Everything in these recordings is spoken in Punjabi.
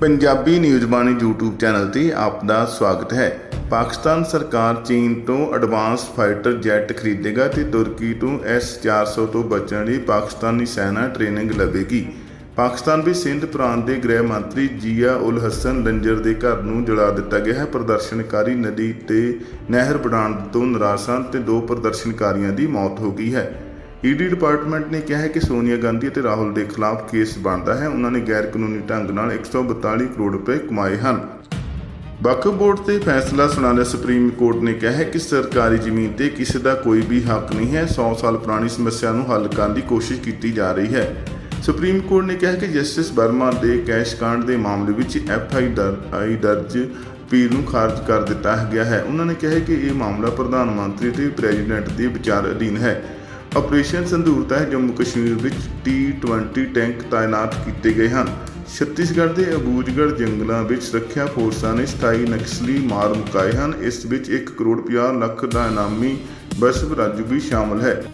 Punjabi news Bani YouTube channel ਤੇ ਆਪ ਦਾ ਸਵਾਗਤ ਹੈ। ਪਾਕਿਸਤਾਨ ਸਰਕਾਰ ਚੀਨ ਤੋਂ ਐਡਵਾਂਸ ਫਾਈਟਰ ਜੈਟ ਖਰੀਦੇਗਾ ਤੇ ਤੁਰਕੀ ਤੋਂ S-400 ਤੋਂ ਬਚਣ ਲਈ ਪਾਕਿਸਤਾਨੀ ਸੈਨਾ ਟ੍ਰੇਨਿੰਗ ਲਵੇਗੀ ਪਾਕਿਸਤਾਨ ਵਿੱਚ ਸਿੰਧ ਪ੍ਰਾਂਤ ਦੇ ਗ੍ਰਹਿ ਮੰਤਰੀ ਜੀਆ ਉਲ ਹਸਨ ਲੰਜਰ ਦੇ ਘਰ ਨੂੰ ਜਲਾ ਦਿੱਤਾ ਗਿਆ ਹੈ। ਪ੍ਰਦਰਸ਼ਨਕਾਰੀ ਨਦੀ ਤੇ ਨਹਿਰ ਬਣਾਉਣ ਤੋਂ ਨਾਰਾਜ਼ ਹਨ ਤੇ ਦੋ ਪ੍ਰਦਰਸ਼ਨਕਾਰੀਆਂ ਦੀ ਮੌਤ ਹੋ ਗਈ ਹੈ। ਈਡੀ ਡਿਪਾਰਟਮੈਂਟ ਨੇ ਕਿਹਾ ਹੈ ਕਿ ਸੋਨੀਆ ਗਾਂਧੀ ਅਤੇ ਰਾਹੁਲ ਦੇ ਖਿਲਾਫ ਕੇਸ ਬਣਦਾ ਹੈ। ਉਹਨਾਂ ਨੇ ਗੈਰ ਕਾਨੂੰਨੀ ਢੰਗ ਨਾਲ 142 ਕਰੋੜ ਰੁਪਏ ਕਮਾਏ ਹਨ। ਵਕਫ ਬੋਰਡ ਤੇ ਫੈਸਲਾ ਸੁਣਾਉਂਦਾ ਸੁਪਰੀਮ ਕੋਰਟ ਨੇ ਕਿਹਾ ਹੈ ਕਿ ਸਰਕਾਰੀ ਜ਼ਮੀਨ ਤੇ ਕਿਸੇ ਦਾ ਕੋਈ ਵੀ ਹੱਕ ਨਹੀਂ ਹੈ। 100 ਸਾਲ ਪੁਰਾਣੀ ਸਮੱਸਿਆ ਨੂੰ ਹੱਲ ਕਰਨ ਦੀ ਕੋਸ਼ਿਸ਼ ਕੀਤੀ ਜਾ ਰਹੀ ਹੈ। ਸੁਪਰੀਮ ਕੋਰਟ ਨੇ ਕਿਹਾ ਕਿ ਜਸਟਿਸ ਵਰਮਾ ਦੇ ਕੈਸ਼ ਕਾਂਡ ਦੇ ਮਾਮਲੇ ਵਿੱਚ ਐਫ ਆਈ ਆਈ ਦਰਜ ਅਪੀਲ ਨੂੰ ਖਾਰਜ ਕਰ ਦਿੱਤਾ ਗਿਆ ਹੈ। ਉਹਨਾਂ ਨੇ ਕਿਹਾ ਕਿ ਇਹ ਮਾਮਲਾ ਪ੍ਰਧਾਨ ਮੰਤਰੀ ਤੇ ਪ੍ਰੈਜ਼ੀਡੈਂਟ ਦੇ ਵਿਚਾਰ ਅਧੀਨ ਹੈ। ਆਪਰੇਸ਼ਨ ਸੰਦੂਰ ਤਹਿਤ ਜੰਮੂ ਕਸ਼ਮੀਰ ਵਿੱਚ T20 ਟੈਂਕ ਤਾਇਨਾਤ ਕੀਤੇ ਗਏ ਹਨ। ਛੱਤੀਸਗੜ੍ਹ ਦੇ ਅਬੂਜਗੜ੍ਹ ਜੰਗਲਾਂ ਵਿੱਚ ਸੁਰੱਖਿਆ ਫੋਰਸਾਂ ਨੇ 27 ਨਕਸਲੀ ਮਾਰ ਮੁਕਾਏ ਹਨ। ਇਸ ਵਿੱਚ 1 ਕਰੋੜ 50 ਲੱਖ ਦਾ ਇਨਾਮੀ ਬਸਵ ਰਾਜੂ ਵੀ ਸ਼ਾਮਲ ਹੈ।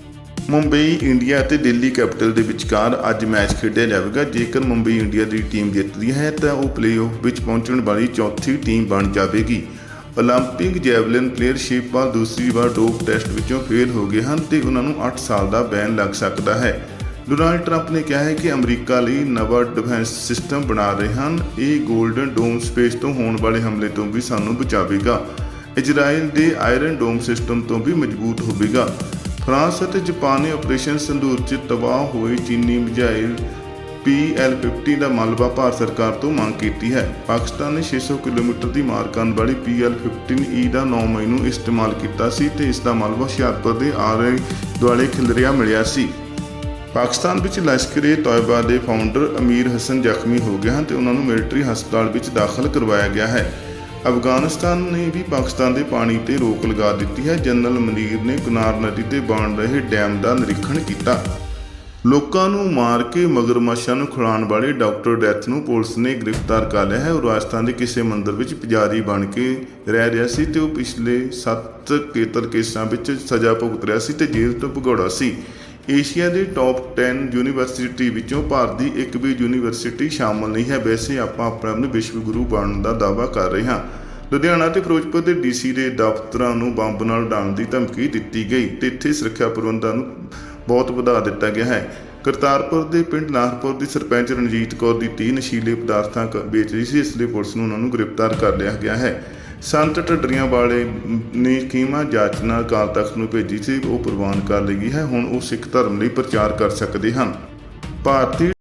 ਮੁੰਬਈ, ਇੰਡੀਆ ਅਤੇ ਦਿੱਲੀ ਕੈਪੀਟਲ ਦੇ ਵਿਚਕਾਰ ਅੱਜ ਮੈਚ ਖੇਡਿਆ ਜਾਵੇਗਾ। ਜੇਕਰ ਮੁੰਬਈ, ਇੰਡੀਆ ਦੀ ਟੀਮ ਜਿੱਤਦੀ ਹੈ, ਤਾਂ ਉਹ ਪਲੇਆਫ ਵਿੱਚ ਪਹੁੰਚਣ ਵਾਲੀ ਚੌਥੀ ਟੀਮ ਬਣ ਜਾਵੇਗੀ। ਓਲੰਪਿਕ ਜੈਵਲਿਨ ਪਲੇਅਰ ਸ਼ਿਵਪਾਲ ਦੂਸਰੀ ਵਾਰ ਡੋਪ ਟੈਸਟ ਵਿੱਚੋਂ ਫੇਲ ਹੋ ਗਏ ਹਨ ਤੇ ਉਹਨਾਂ ਨੂੰ 8 ਸਾਲ ਦਾ ਬੈਨ ਲੱਗ ਸਕਦਾ ਹੈ। ਡੋਨਾਲਡ ਟਰੰਪ ਨੇ ਕਿਹਾ ਹੈ ਕਿ ਅਮਰੀਕਾ ਲਈ ਨਵਾਂ ਡਿਫੈਂਸ ਸਿਸਟਮ ਬਣਾ ਰਹੇ ਹਨ। ਇਹ 골ਡਨ ਡੋਮ ਸਪੇਸ ਤੋਂ ਹੋਣ ਵਾਲੇ ਹਮਲੇ ਤੋਂ ਵੀ ਸਾਨੂੰ ਬਚਾਵੇਗਾ। ਇਜ਼ਰਾਈਲ ਦੇ ਆਇਰਨ ਡੋਮ ਸਿਸਟਮ ਤੋਂ ਵੀ ਮਜ਼ਬੂਤ ਹੋਵੇਗਾ। ਫਰਾਂਸ ਅਤੇ ਜਾਪਾਨ ਨੇ ਆਪਰੇਸ਼ਨ ਸੰਦੂਰ 'ਚ ਤਬਾਹ ਹੋਏ ਚੀਨੀ ਮਿਜ਼ਾਈਲ PL-50 ਦਾ ਮਲਬਾ ਭਾਰਤ ਸਰਕਾਰ ਤੋਂ ਮੰਗ ਕੀਤੀ ਹੈ। ਪਾਕਿਸਤਾਨ ਨੇ 600 ਕਿਲੋਮੀਟਰ ਦੀ ਮਾਰ ਕਰਨ ਵਾਲੀ PL-15E ਦਾ 9 ਮਈ ਨੂੰ ਇਸਤੇਮਾਲ ਕੀਤਾ ਸੀ ਤੇ ਇਸ ਦਾ ਮਲਬਾ ਹੁਸ਼ਿਆਰਪੁਰ ਦੇ ਆਲੇ ਦੁਆਲੇ ਖਿਲਰਿਆ ਮਿਲਿਆ ਸੀ। ਪਾਕਿਸਤਾਨ ਵਿੱਚ ਲਸ਼ਕਰ-ਏ ਤੌਇਬਾ ਦੇ ਫਾਊਂਡਰ ਅਮੀਰ ਹਸਨ ਜ਼ਖਮੀ ਹੋ ਗਏ ਹਨ ਤੇ ਉਹਨਾਂ ਨੂੰ ਮਿਲਟਰੀ ਹਸਪਤਾਲ ਵਿੱਚ ਦਾਖਲ ਕਰਵਾਇਆ ਗਿਆ ਹੈ। ਅਫਗਾਨਿਸਤਾਨ ਨੇ ਵੀ ਪਾਕਿਸਤਾਨ ਦੇ ਪਾਣੀ ਤੇ ਰੋਕ ਲਗਾ ਦਿੱਤੀ ਹੈ। ਜਨਰਲ ਮਨੀਰ ਨੇ ਕੁਨਾਰ ਨਦੀ ਤੇ ਬਣ ਰਹੇ ਡੈਮ ਦਾ ਨਿਰੀਖਣ ਕੀਤਾ। ਲੋਕਾਂ ਨੂੰ ਮਾਰ ਕੇ ਮਗਰਮੱਛਾਂ ਨੂੰ ਖਿਲਾਉਣ ਵਾਲੇ ਡਾਕਟਰ ਡੈਥ ਨੂੰ ਪੁਲਿਸ ਨੇ ਗ੍ਰਿਫਤਾਰ ਕਰ ਲਿਆ ਹੈ। ਉਹ ਰਾਜਸਥਾਨ ਦੇ ਕਿਸੇ ਮੰਦਰ ਵਿੱਚ ਪੁਜਾਰੀ ਬਣ ਕੇ ਰਹਿ ਰਿਹਾ ਸੀ ਤੇ ਉਹ ਪਿਛਲੇ 7 ਕੇਤਰ ਕੇਸਾਂ ਵਿੱਚ ਸਜ਼ਾ ਭੁਗਤ ਰਿਹਾ ਸੀ ਤੇ ਜੇਲ੍ਹ ਤੋਂ ਭਗੌੜਾ ਸੀ। ਏਸ਼ੀਆ ਦੇ ਟੌਪ 10 ਯੂਨੀਵਰਸਿਟੀ ਵਿੱਚੋਂ ਭਾਰਤ ਦੀ ਇੱਕ ਵੀ ਯੂਨੀਵਰਸਿਟੀ ਸ਼ਾਮਲ ਨਹੀਂ ਹੈ। ਵੈਸੇ ਆਪਾਂ ਆਪਣੇ ਆਪ ਨੂੰ ਵਿਸ਼ਵ ਗੁਰੂ ਬਣਨ ਦਾ ਦਾਅਵਾ ਕਰ ਰਹੇ ਹਾਂ। ਲੁਧਿਆਣਾ ਤੇ ਫਿਰੋਜ਼ਪੁਰ ਦੇ ਡੀਸੀ ਦੇ ਦਫ਼ਤਰਾਂ ਨੂੰ ਬੰਬ ਨਾਲ ਉਡਾਉਣ ਦੀ ਧਮਕੀ ਦਿੱਤੀ ਗਈ ਤੇ ਇੱਥੇ ਸੁਰੱਖਿਆ ਪ੍ਰਬੰਧਾਂ ਨੂੰ ਬਹੁਤ ਵਧਾ ਦਿੱਤਾ ਗਿਆ ਹੈ। ਕਰਤਾਰਪੁਰ ਦੇ ਪਿੰਡ ਨਾਹਰਪੁਰ ਦੀ ਸਰਪੰਚ ਰਣਜੀਤ ਕੌਰ ਦੀ 30 ਨਸ਼ੀਲੇ ਪਦਾਰਥਾਂ ਕ- ਵੇਚ ਰਹੀ ਸੀ, ਇਸ ਲਈ ਪੁਲਿਸ ਨੂੰ ਉਹਨਾਂ ਨੂੰ ਗ੍ਰਿਫਤਾਰ ਕਰ ਲਿਆ ਗਿਆ ਹੈ। ਸੰਤ ਢੱਡਰੀਆਂ ਵਾਲੇ ਨੇ ਕੀਮਾ ਜਾਚਨਾ ਅਕਾਲ ਤਖਤ ਨੂੰ ਭੇਜੀ ਸੀ, ਉਹ ਪ੍ਰਵਾਨ ਕਰ ਲਈ ਗਈ ਹੈ। ਹੁਣ ਉਹ ਸਿੱਖ ਧਰਮ ਲਈ ਪ੍ਰਚਾਰ ਕਰ ਸਕਦੇ ਹਨ। ਭਾਰਤੀ